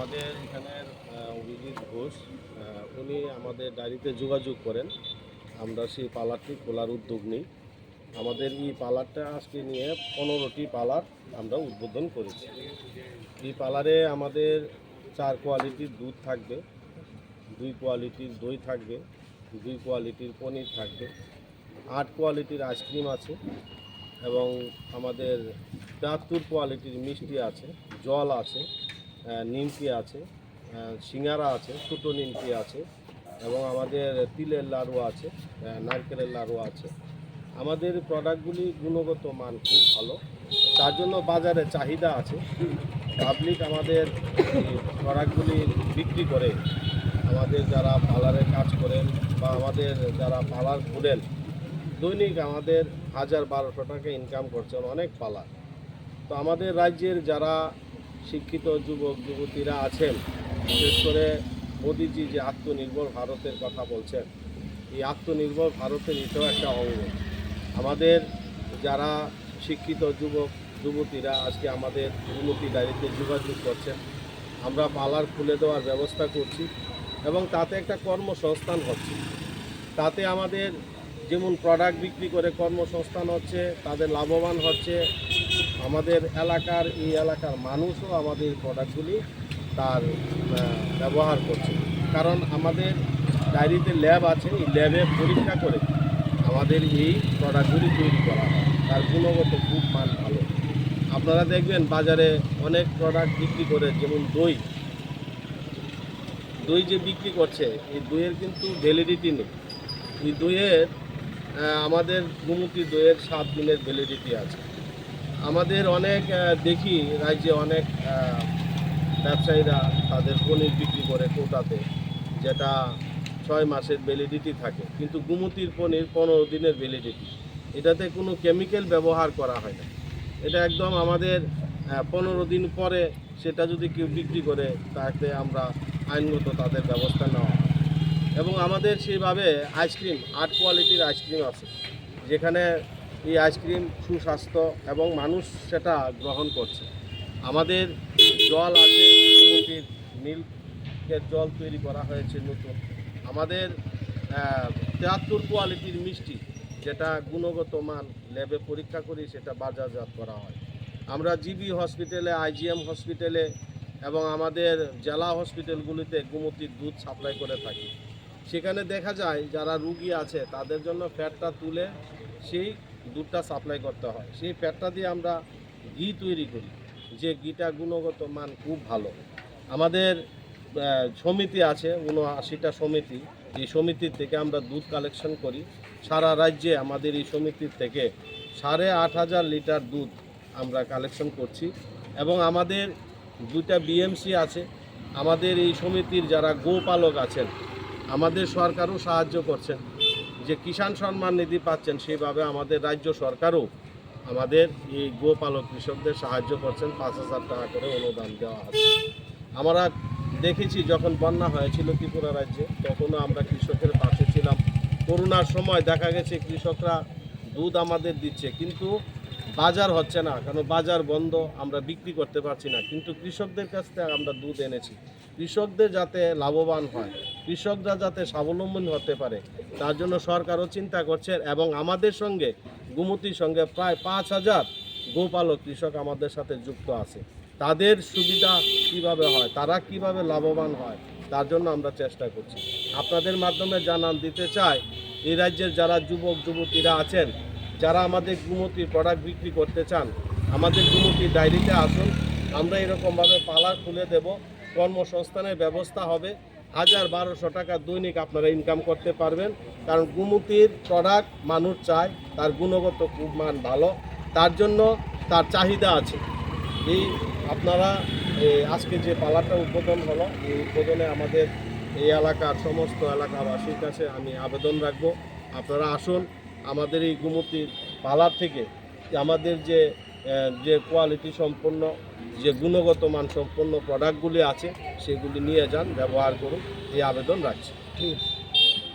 আমাদের এখানের অভিজিৎ ঘোষ উনি আমাদের ডায়েরিতে যোগাযোগ করেন। আমরা সেই পার্লারটি খোলার উদ্যোগ নিই। আমাদের এই পার্লারটা আজকে নিয়ে পনেরোটি পার্লার আমরা উদ্বোধন করেছি। এই পার্লারে আমাদের চার কোয়ালিটির দুধ থাকবে, দুই কোয়ালিটির দই থাকবে, দুই কোয়ালিটির পনির থাকবে, আট কোয়ালিটির আইসক্রিম আছে এবং আমাদের তেহাত্তর কোয়ালিটির মিষ্টি আছে, জল আছে নিমকি আছে সিঙ্গারা আছে, ছোটো নিমকি আছে, এবং আমাদের তিলের লাড়ু আছে নারকেলের লাড়ু আছে। আমাদের প্রোডাক্টগুলি গুণগত মান খুব ভালো। তার জন্য বাজারে চাহিদা আছে। পাবলিক আমাদের প্রোডাক্টগুলি বিক্রি করে। আমাদের যারা পার্লারে কাজ করেন বা আমাদের যারা পার্লার খোলেন দৈনিক আমাদের হাজার বারোশো টাকা ইনকাম করছেন অনেক পার্লার তো আমাদের রাজ্যের যারা শিক্ষিত যুবক, যুবতীরা আছেন। বিশেষ করে মোদিজি যে আত্মনির্ভর ভারতের কথা বলছেন, এই আত্মনির্ভর ভারতের এটাও একটা অঙ্গ। আমাদের যারা শিক্ষিত যুবক, যুবতীরা আজকে আমাদের উন্নতি ডায়েরিতে যোগাযোগ করছেন। আমরা পার্লার খুলে দেওয়ার ব্যবস্থা করছি এবং তাতে একটা কর্মসংস্থান হচ্ছে। তাতে আমাদের যেমন প্রোডাক্ট বিক্রি করে কর্মসংস্থান হচ্ছে, তাদের লাভবান হচ্ছে আমাদের এলাকার, এই এলাকার মানুষও আমাদের প্রোডাক্টগুলি তার ব্যবহার করছে। কারণ আমাদের ডায়েরিতে ল্যাব আছে, এই ল্যাবে পরীক্ষা করে আমাদের এই প্রোডাক্টগুলি তৈরি করা হয়। তার গুণগত খুব মান ভালো। আপনারা দেখবেন বাজারে অনেক প্রোডাক্ট বিক্রি করে, যেমন দই। দই যে বিক্রি করছে, এই দইয়ের কিন্তু ভ্যালিডিটি নেই। এই দইয়ের আমাদের গুমুটি দইয়ের সাত দিনের ভ্যালিডিটি আছে। আমাদের অনেক দেখি রাজ্যে অনেক ব্যবসায়ীরা তাদের পনির বিক্রি করে কোটাতে, যেটা ছয় মাসের ভ্যালিডিটি থাকে। কিন্তু গুমতির পনির পনেরো দিনের ভ্যালিডিটি এটাতে কোনো কেমিক্যাল ব্যবহার করা হয় না। এটা একদম আমাদের পনেরো দিন পরে সেটা যদি কেউ বিক্রি করে, তাতে আমরা আইনগত তাদের ব্যবস্থা নেওয়া হয়। এবং আমাদের সেইভাবে আইসক্রিম আট কোয়ালিটির আইসক্রিম আছে। যেখানে এই আইসক্রিম সুস্বাস্থ্য এবং মানুষ সেটা গ্রহণ করছে। আমাদের জল আছে, কুমুটির মিল্কের জল তৈরি করা হয়েছে নতুন। আমাদের তেহাত্তর কোয়ালিটির মিষ্টি, যেটা গুণগত মান ল্যাবে পরীক্ষা করি সেটা বাজারজাত করা হয়। আমরা জিবি হসপিটালে, আইজিএম হসপিটালে এবং আমাদের জেলা হসপিটালগুলিতে গুমতির দুধ সাপ্লাই করে থাকি। সেখানে দেখা যায়, যারা রুগী আছে, তাদের জন্য ফ্যাটটা তুলে সেই দুধটা সাপ্লাই করতে হয়। সেই ফ্যাটটা দিয়ে আমরা ঘি তৈরি করি, যে ঘিটা গুণগত মান খুব ভালো। আমাদের সমিতি আছে, উনআশিটা সমিতি। এই সমিতির থেকে আমরা দুধ কালেকশন করি। সারা রাজ্যে আমাদের এই সমিতির থেকে সাড়ে আট হাজার লিটার দুধ আমরা কালেকশন করছি। এবং আমাদের দুইটা বিএমসি আছে। আমাদের এই সমিতির যারা গোপালক আছেন, আমাদের সরকারও সাহায্য করছেন। যে কিষাণ সম্মান নিধি পাচ্ছেন, সেইভাবে আমাদের রাজ্য সরকারও আমাদের এই গোপালক কৃষকদের সাহায্য করছেন, পাঁচ হাজার টাকা করে অনুদান দেওয়া হচ্ছে। আমরা দেখেছি যখন বন্যা হয়েছিল ত্রিপুরা রাজ্যে, তখনও আমরা কৃষকের পাশে ছিলাম। করোনার সময় দেখা গেছে কৃষকরা দুধ আমাদের দিচ্ছে, কিন্তু বাজার হচ্ছে না কারণ বাজার বন্ধ, আমরা বিক্রি করতে পারছি না। কিন্তু কৃষকদের কাছ থেকে আমরা দুধ এনেছি। কৃষকদের যাতে লাভবান হয় কৃষকরা যাতে স্বাবলম্বী হতে পারে, তার জন্য সরকারও চিন্তা করছে এবং আমাদের সঙ্গে, গুমতির সঙ্গে প্রায় পাঁচ হাজার গোপালক কৃষক আমাদের সাথে যুক্ত আছে। তাদের সুবিধা কীভাবে হয়, তারা কীভাবে লাভবান হয়, তার জন্য আমরা চেষ্টা করছি। আপনাদের মাধ্যমে জানান দিতে চাই, এই রাজ্যের যারা যুবক, যুবতীরা আছেন, যারা আমাদের গুমতির প্রোডাক্ট বিক্রি করতে চান, আমাদের গুমতির ডায়েরিতে আসুন, আমরা এরকমভাবে পার্লার খুলে দেব, কর্মসংস্থানের ব্যবস্থা হবে হাজার বারোশো টাকা দৈনিক আপনারা ইনকাম করতে পারবেন। কারণ গুমতির প্রোডাক্ট মানুষ চায়, তার গুণগত খুব মান ভালো। তার জন্য তার চাহিদা আছে। এই আপনারা আজকে যে পালাটা উদ্বোধন হলো, এই উদ্বোধনে আমাদের এই এলাকার সমস্ত এলাকাবাসীর কাছে আমি আবেদন রাখব। আপনারা আসুন, আমাদের এই গুমতির পালার থেকে আমাদের যে যে কোয়ালিটি সম্পন্ন যে গুণগত মানসম্পন্ন প্রোডাক্টগুলি আছে সেগুলি নিয়ে যান ব্যবহার করুন এই আবেদন রাখছি।